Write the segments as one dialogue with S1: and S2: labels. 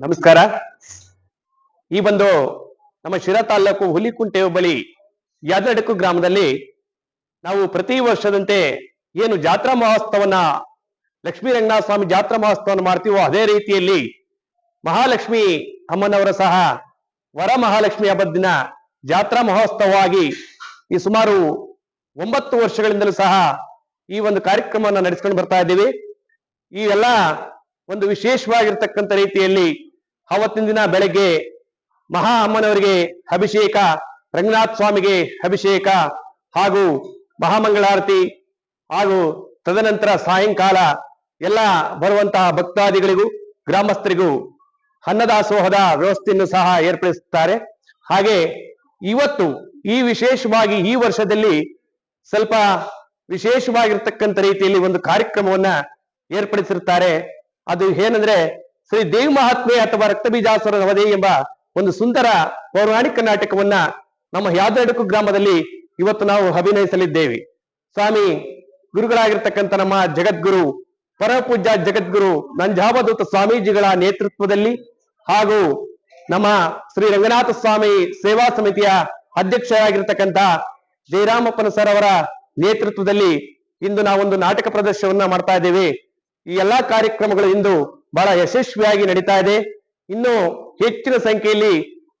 S1: ನಮಸ್ಕಾರ. ಈ ಒಂದು ನಮ್ಮ ಶಿರಾ ತಾಲೂಕು ಹುಲಿಕುಂಟೆ ಬಳಿ ಯಾದಡಕು ಗ್ರಾಮದಲ್ಲಿ ನಾವು ಪ್ರತಿ ವರ್ಷದಂತೆ ಏನು ಜಾತ್ರಾ ಮಹೋತ್ಸವನ ಲಕ್ಷ್ಮೀ ರಂಗನಾಥ ಸ್ವಾಮಿ ಜಾತ್ರಾ ಮಹೋತ್ಸವನ ಮಾಡ್ತೀವೋ ಅದೇ ರೀತಿಯಲ್ಲಿ ಮಹಾಲಕ್ಷ್ಮಿ ಅಮ್ಮನವರ ಸಹ ವರ ಮಹಾಲಕ್ಷ್ಮಿ ಹಬ್ಬದ ದಿನ ಜಾತ್ರಾ ಮಹೋತ್ಸವವಾಗಿ ಈ ಸುಮಾರು ಒಂಬತ್ತು ವರ್ಷಗಳಿಂದಲೂ ಸಹ ಈ ಒಂದು ಕಾರ್ಯಕ್ರಮವನ್ನು ನಡೆಸ್ಕೊಂಡು ಬರ್ತಾ ಇದ್ದೀವಿ. ಈ ಎಲ್ಲ ಒಂದು ವಿಶೇಷವಾಗಿರ್ತಕ್ಕಂಥ ರೀತಿಯಲ್ಲಿ ಅವತ್ತಿನ ದಿನ ಬೆಳಗ್ಗೆ ಮಹಾ ಅಮ್ಮನವರಿಗೆ ಅಭಿಷೇಕ, ರಂಗನಾಥ ಸ್ವಾಮಿಗೆ ಅಭಿಷೇಕ ಹಾಗೂ ಮಹಾಮಂಗಳಾರತಿ ಹಾಗೂ ತದನಂತರ ಸಾಯಂಕಾಲ ಎಲ್ಲ ಬರುವಂತಹ ಭಕ್ತಾದಿಗಳಿಗೂ, ಗ್ರಾಮಸ್ಥರಿಗೂ ಅನ್ನದಾಸೋಹದ ವ್ಯವಸ್ಥೆಯನ್ನು ಸಹ ಏರ್ಪಡಿಸುತ್ತಾರೆ. ಹಾಗೆ ಇವತ್ತು ಈ ವಿಶೇಷವಾಗಿ ಈ ವರ್ಷದಲ್ಲಿ ಸ್ವಲ್ಪ ವಿಶೇಷವಾಗಿರ್ತಕ್ಕಂಥ ರೀತಿಯಲ್ಲಿ ಒಂದು ಕಾರ್ಯಕ್ರಮವನ್ನ ಏರ್ಪಡಿಸಿರುತ್ತಾರೆ. ಅದು ಏನಂದ್ರೆ ಶ್ರೀ ದೇವ ಮಹಾತ್ಮೆ ಅಥವಾ ರಕ್ತಬೀಜಾಸುರ ನವದೇ ಎಂಬ ಒಂದು ಸುಂದರ ಪೌರಾಣಿಕ ನಾಟಕವನ್ನ ನಮ್ಮ ಯಾದಡಕು ಗ್ರಾಮದಲ್ಲಿ ಇವತ್ತು ನಾವು ಅಭಿನಯಿಸಲಿದ್ದೇವೆ. ಸ್ವಾಮಿ ಗುರುಗಳಾಗಿರ್ತಕ್ಕಂಥ ನಮ್ಮ ಜಗದ್ಗುರು, ಪರಮಪೂಜ್ಯ ಜಗದ್ಗುರು ನಂಜಾವಧೂತ ಸ್ವಾಮೀಜಿಗಳ ನೇತೃತ್ವದಲ್ಲಿ ಹಾಗೂ ನಮ್ಮ ಶ್ರೀ ರಂಗನಾಥ ಸ್ವಾಮಿ ಸೇವಾ ಸಮಿತಿಯ ಅಧ್ಯಕ್ಷರಾಗಿರ್ತಕ್ಕಂಥ ಜಯರಾಮಪ್ಪನ ಸರ್ ಅವರ ನೇತೃತ್ವದಲ್ಲಿ ಇಂದು ನಾವೊಂದು ನಾಟಕ ಪ್ರದರ್ಶನವನ್ನ ಮಾಡ್ತಾ ಇದ್ದೇವೆ. ಈ ಎಲ್ಲಾ ಕಾರ್ಯಕ್ರಮಗಳು ಇಂದು ಬಹಳ ಯಶಸ್ವಿಯಾಗಿ ನಡೀತಾ ಇದೆ. ಇನ್ನು ಹೆಚ್ಚಿನ ಸಂಖ್ಯೆಯಲ್ಲಿ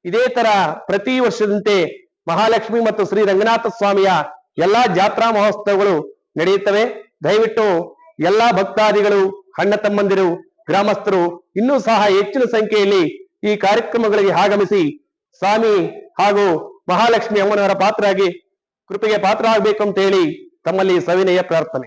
S1: ಇದೇ ತರ ಪ್ರತಿ ವರ್ಷದಂತೆ ಮಹಾಲಕ್ಷ್ಮಿ ಮತ್ತು ಶ್ರೀ ರಂಗನಾಥ ಸ್ವಾಮಿಯ ಎಲ್ಲಾ ಜಾತ್ರಾ ಮಹೋತ್ಸವಗಳು ನಡೆಯುತ್ತವೆ. ದಯವಿಟ್ಟು ಎಲ್ಲಾ ಭಕ್ತಾದಿಗಳು, ಅಣ್ಣ ತಮ್ಮಂದಿರು, ಗ್ರಾಮಸ್ಥರು ಇನ್ನೂ ಸಹ ಹೆಚ್ಚಿನ ಸಂಖ್ಯೆಯಲ್ಲಿ ಈ ಕಾರ್ಯಕ್ರಮಗಳಿಗೆ ಆಗಮಿಸಿ ಸ್ವಾಮಿ ಹಾಗೂ ಮಹಾಲಕ್ಷ್ಮಿ ಅಮ್ಮನವರ ಪಾತ್ರರಾಗಿ ಕೃಪೆಗೆ ಪಾತ್ರ ಆಗಬೇಕು ಅಂತ ಹೇಳಿ ತಮ್ಮಲ್ಲಿ ಸವಿನಯ ಪ್ರಾರ್ಥನೆ.